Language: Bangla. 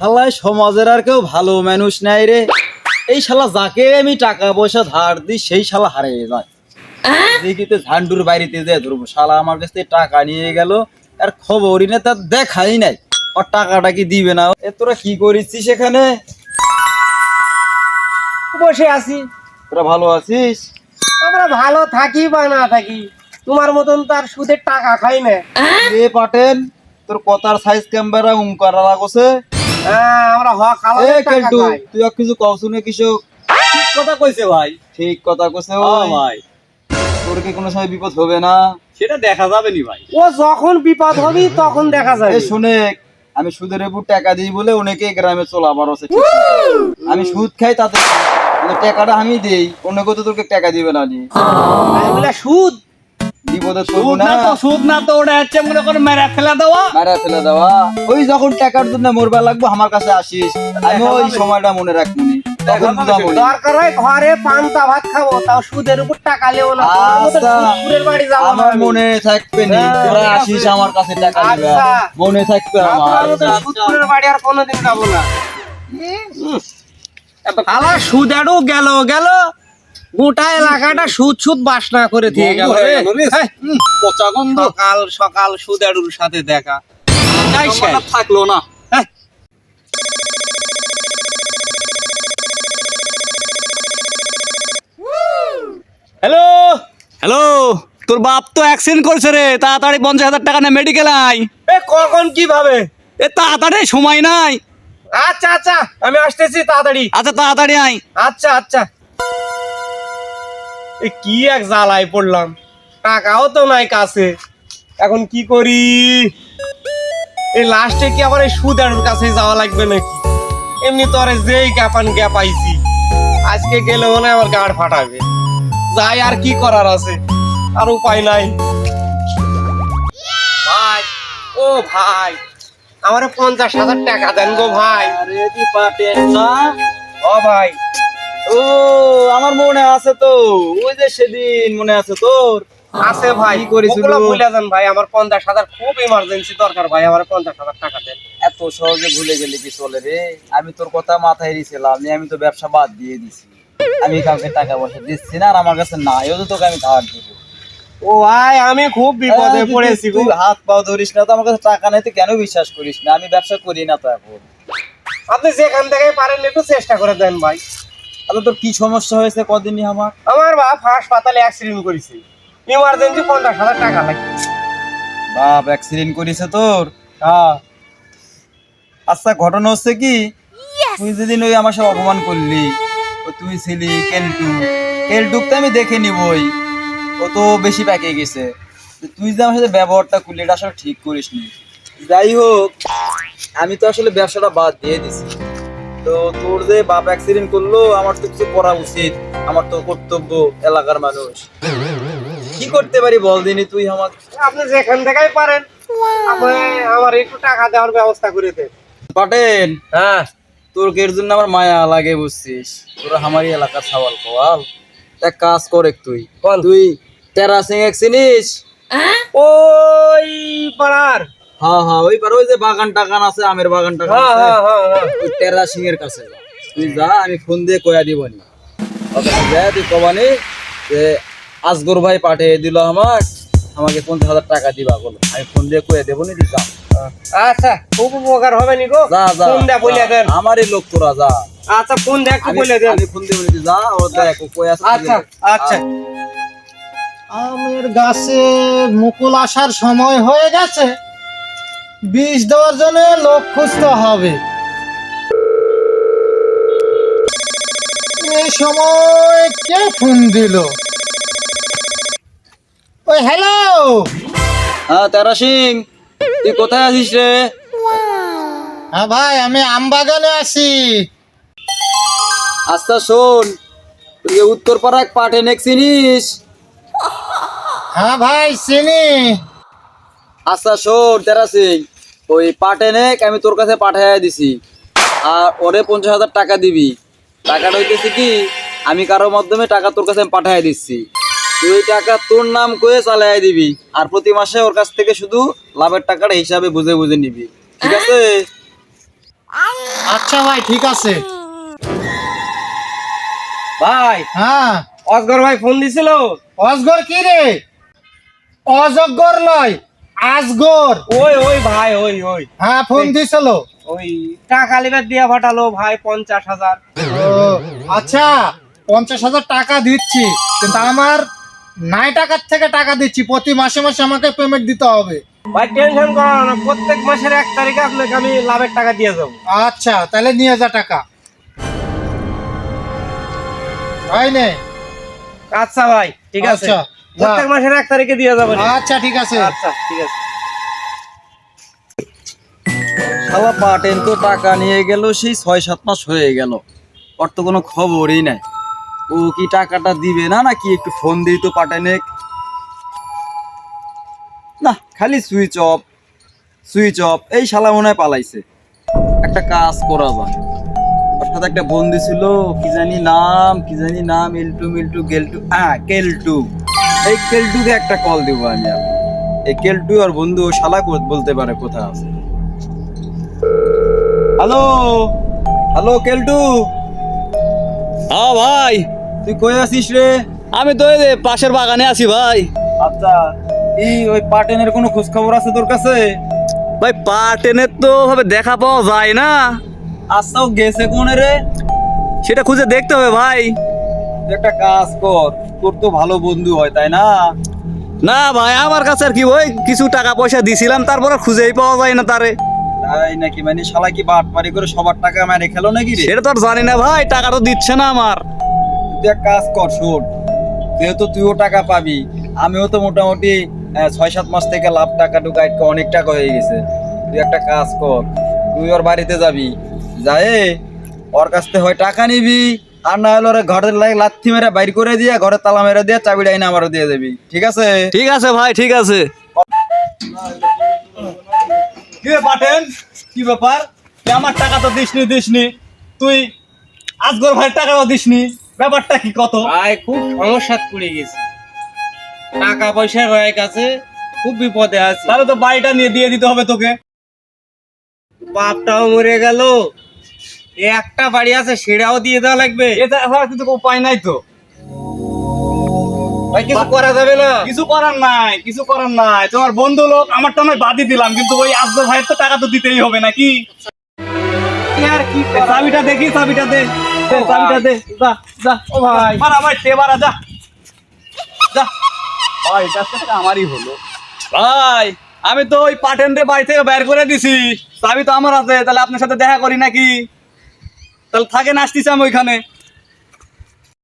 শালায় সমাজের আর কেউ ভালো মানুষ নাই রে। এই শালা যাকে আমি টাকা পয়সা ধার দিই সেই শালা হারিয়ে যায়। দেখিতে ঝান্ডুর বাড়িতে যে ধরবো। শালা আমার কাছ থেকে টাকা নিয়ে গেল আর খবরই না তার দেখাই নাই। ওর টাকাটা কি দিবে না? এ তোরা কি সেখানে বসে আছি। তোরা ভালো আছিস? আমরা ভালো থাকি বা না থাকি তোমার মতন তার সুদের টাকা খাই না। এ পাটেন তোর কথার সাইজ ক্যামেরা উমকার লাগছে। হ্যাঁ, আমরা হক এ টাকা খাই। তুই কিছু শুনে কিছু ঠিক কথা কইছে ভাই। ঠিক কথা কছে ও ওই ভাই। তোর কি কোনো সময় বিপদ হবে না? সেটা দেখা যাবে নি ভাই। ও যখন বিপদ হবি তখন দেখা যাবে। এ শুনে আমি সুদের উপর টাকা দিই বলে অনেকে গ্রামে চলাবার আছে আমি সুদ খাই তাতে টাকাটা আমি দেই। অন্য তো তোকে টাকা দিবে না নি। বলে সুদ? বিপদে সুদ না না। তো সুদ না তো ওটা হচ্ছে মনে করে মেরে ফেলে দেওয়া। মারা ফেলে দেওয়া। ওই যখন টাকার জন্য মরবা লাগবো আমার কাছে আসিস। আমি ওই সময়টা মনে রাখবি দরকার হয় ঘরে পান্তা ভাত খাব তাও সুদের উপর টাকা লেও না। তোমার মতো আচ্ছা। সুদের বাড়ি যাব আমার মনে থাকবে নি। হ্যাঁ, তোরা আসিস আমার কাছে টাকা আচ্ছা। মনে থাকবে আমার। মতো বাড়ি আর কোনোদিন যাব না। আলা সুদ গেল গেল। গোটা এলাকাটা সুদ সুদ বাসনা করে দিয়ে গেল সকাল সকাল সুদ আড়ুর সাথে দেখা। থাকল না। হ্যালো। হ্যালো তোর বাপ তো অ্যাক্সিডেন্ট করেছে রে। তাড়াতাড়ি পঞ্চাশ হাজার টাকা না মেডিকেল আই এ কখন কীভাবে? এ তাড়াতাড়ি সময় নাই। আচ্ছা আচ্ছা আমি আসতেছি তাড়াতাড়ি। আচ্ছা তাড়াতাড়ি আই আচ্ছা আচ্ছা। কি এক জ্বালায় পড়লাম? টাকাও তো নাই কাছে। এখন কি করি? এই লাস্টে কি আবার এই সুদারুর কাছে যাওয়া লাগবে নাকি? এমনি তো আরে যেই গ্যাপান গ্যাপ আইছি আজকে গেলে মনে আমার গাড় ফাটাবে। যাই আর কি করার আছে? আর উপায় নাই। ভাই ও ভাই আমার পঞ্চাশ হাজার টাকা দেন গো ভাই। ও ভাই ও আমার মনে আছে তো। ওই যে সেদিন মনে আছে তোর। আছে ভাই করেছিল? ওগুলো ভুলে যান ভাই আমার পঞ্চাশ হাজার খুব ইমার্জেন্সি দরকার ভাই আমার পঞ্চাশ হাজার টাকা দেন। এত সহজে ভুলে গেলে কি চলে রে? আমি তোর কথা মাথায় দিয়েছিলাম আমি তো ব্যবসা বাদ দিয়ে দিছি। আমি কাউকে টাকা পয়সা দিচ্ছি না আর আমার কাছে নাই ও তো তোকে আমি ধার দিব। ও ভাই আমি খুব বিপদে পড়েছি তুই হাত পাও ধরিস না তো আমার কাছে টাকা নাই তুই কেন বিশ্বাস করিস না? আমি ব্যবসা করি না তো এখন। আপনি যেখান থেকে পারেন একটু চেষ্টা করে দেন ভাই। আচ্ছা তোর কি সমস্যা হয়েছে কদিনই আমার? আমার বাপ হাসপাতালে অ্যাক্সিডেন্ট করেছে। ইমার্জেন্সি পঞ্চাশ হাজার টাকা লাগে। বাপ অ্যাক্সিডেন্ট করেছে তোর? হ্যাঁ। আচ্ছা ঘটনা হচ্ছে কি? তুই যেদিন ওই আমার সাথে অপমান করলি ও তুই ছিলি কেলটু কেলটুক তো আমি দেখে নিবই। ও তো বেশি প্যাকে গেছে। তুই যে আমার সাথে ব্যবহারটা করলি এটা আসলে ঠিক করিস নি যাই হোক আমি তো আসলে ব্যবসাটা বাদ দিয়ে দিছি। তো তোর যে বাপ অ্যাক্সিডেন্ট করল আমার তো কিছু করা উচিত। আমার তো কর্তব্য এলাকার মানুষ। কি করতে পারি বল দিনি তুই আমার আপনি যেখান থেকেই পারেন আমার একটু টাকা দেওয়ার ব্যবস্থা করে দেন। পাটেন হ্যাঁ। তোর এর জন্য আমার মায়া লাগে বুঝছিস? তোরা আমারই এলাকার সওয়াল কওয়াল। এক কাজ কর তুই। তুই তেরা সিং এক চিনিস? ওই পাড়ার। হ্যাঁ হ্যাঁ ওই পার ওই যে বাগান টাগান আছে আমের বাগান টাগান হ্যাঁ আছে হ্যাঁ হ্যাঁ হ্যাঁ। ওই সিং এর কাছে যা। তুই যা আমি ফোন দিয়ে কয়া দিবনি ওখানে যা তুই কবানি যে আসগর ভাই পাঠিয়ে দিল আমার আমাকে পঞ্চাশ হাজার টাকা দিবা বলো। আমি ফোন দিয়ে কয়ে দেবো নি তুই যা। আচ্ছা খুব উপকার হবে নি গো। যা যা ফোন দেয়া বলে দেন। আমারই লোক তোরা যা। আচ্ছা ফোন দেয়া একটু বলে দেন। আমি ফোন দিয়ে বলি যা ও দেখ কই আছে। আচ্ছা আচ্ছা। আমের গাছে মুকুল আসার সময় হয়ে গেছে। বিষ দেওয়ার জন্য লোক খুঁজতে হবে। এই সময় কে ফোন দিল? ওই হ্যালো! হ্যাঁ তেরা সিং তুই কোথায় আছিস রে? হ্যাঁ ভাই আমি আমবাগানে আছি। আচ্ছা শোন তুই উত্তর পাড়াক পাঠে নেক চিনিস? হ্যাঁ ভাই চিনি। আচ্ছা শোন তেরা সিং ওই পাঠে নেক আমি তোর কাছে পাঠাইয়া দিছি। আর ওরে পঞ্চাশ হাজার টাকা দিবি। টাকাটা হইতেছে কি আমি কারোর মাধ্যমে টাকা তোর কাছে আমি পাঠাইয়া দিচ্ছি। তুই টাকা তোর নাম করে চালাই দিবি আর প্রতি মাসে ওর কাছ থেকে শুধু লাভের টাকাটা হিসাবে বুঝে বুঝে নিবি। ঠিক আছে? আচ্ছা ভাই ঠিক আছে। ভাই হ্যাঁ? অসগর ভাই ফোন দিছিল? অজগর কি রে? অজগর লয় আজগর। ওই ওই ভাই ওই ওই। হ্যাঁ ফোন দিছিল? ওই টাকা লিবার দিয়া পাঠালো ভাই পঞ্চাশ হাজার। আচ্ছা পঞ্চাশ হাজার টাকা দিচ্ছি কিন্তু আমার নাই টাকার থেকে টাকা দিচ্ছি প্রতি মাসে মাসে আমাকে পেমেন্ট দিতে হবে। ভাই টেনশন করো না প্রত্যেক মাসের এক তারিখে আপনাকে আমি লাভের টাকা দিয়ে যাব। আচ্ছা তাহলে নিয়ে যা টাকা। হয় নে। আচ্ছা ভাই ঠিক আছে। আচ্ছা, প্রত্যেক মাসের এক তারিখে দিয়ে যাবেন। আচ্ছা ঠিক আছে। আচ্ছা ঠিক আছে। পাটেন তো টাকা নিয়ে গেল সেই ছয় সাত মাস হয়ে গেল। ওর তো কোনো খবরই নাই। ও কি টাকাটা দিবে না নাকি একটু ফোন দিই তো পাটেনে না খালি সুইচ অফ সুইচ অফ এই শালা মনে হয় পালাইছে। একটা কাজ করা যায়। ওর সাথে একটা বন্ধু ছিল কি জানি নাম কি জানি নাম এলটু মিল্টু গেলটু হ্যাঁ কেলটু। এই কেলটুকে একটা কল দিব আমি এই কেলটু আর বন্ধু শালা বলতে পারে কোথায় আছে। Hello hello Keltu? হ্যাঁ ভাই। তুই কই আছিস রে? আমি তো এই পাশের বাগানে আছি ভাই। আচ্ছা এই ওই পাটেনের কোনো খোঁজ খবর আছে তোর কাছে? ভাই পাটেনের তো ভাবে দেখা পাওয়া যায় না। আচ্ছা গেছে কোন রে? সেটা খুঁজে দেখতে হবে ভাই। তুই একটা কাজ কর তোর তো ভালো বন্ধু হয় তাই না? না ভাই আমার কাছে আর কি ওই কিছু টাকা পয়সা দিছিলাম তারপর খুঁজেই পাওয়া যায় না তারে। তাই নাকি? মানে শালা কি বাটপারি করে সবার টাকা মেরে খেলো নাকি রে? সেটা তো আর জানি না ভাই টাকা তো দিচ্ছে না আমার। তুই এক কাজ কর শোন যেহেতু তুইও টাকা পাবি আমিও তো মোটামুটি ছয় সাত মাস থেকে লাভ টাকা টুকা অনেক টাকা হয়ে গেছে। তুই একটা কাজ কর তুই ওর বাড়িতে যাবি যায় ওর কাছ থেকে হয় টাকা নিবি আর না হলে ঘরের লাগে লাথি মেরে বাইর করে দিয়ে ঘরে তালা মেরে দিয়ে চাবিটা এনে আমারও দিয়ে দিবি। ঠিক আছে? ঠিক আছে ভাই ঠিক আছে। কি রে পাটেন কি ব্যাপার? আমার টাকা তো দিসনি দিসনি। তুই আজগর ভাইয়ের টাকাও দিসনি। ব্যাপারটা কি কত? ভাই খুব সমস্যা পড়ে গেছে। টাকা পয়সা রয়ে গেছে খুব বিপদে আছে। তাহলে তো বাড়িটা নিয়ে দিয়ে দিতে হবে তোকে। বাপটাও মরে গেল। একটা বাড়ি আছে সেটাও দিয়ে দেওয়া লাগবে। এটা কিন্তু উপায় নাই তো। ভাই কিছু করা যাবে না। কিছু করার নাই কিছু করার নাই। তোমার বন্ধু লোক আমারটা নয় বাদই দিলাম কিন্তু ওই ভাইয়ের তো টাকা তো দিতেই হবে নাকি? আর কি চাবিটা দেখি চাবিটা দে? দে, চাবিটা দে যা যা। ও ভাই। মারা ভাই টে যা। যা। ভাই এটা আমারই হলো। ভাই আমি তো ওই পাটেনরে বাড়ি থেকে বের করে দিছি। চাবি তো আমার আছে তাহলে আপনার সাথে দেখা করি নাকি? তাহলে থাকেন আসতেছি আমি ওইখানে।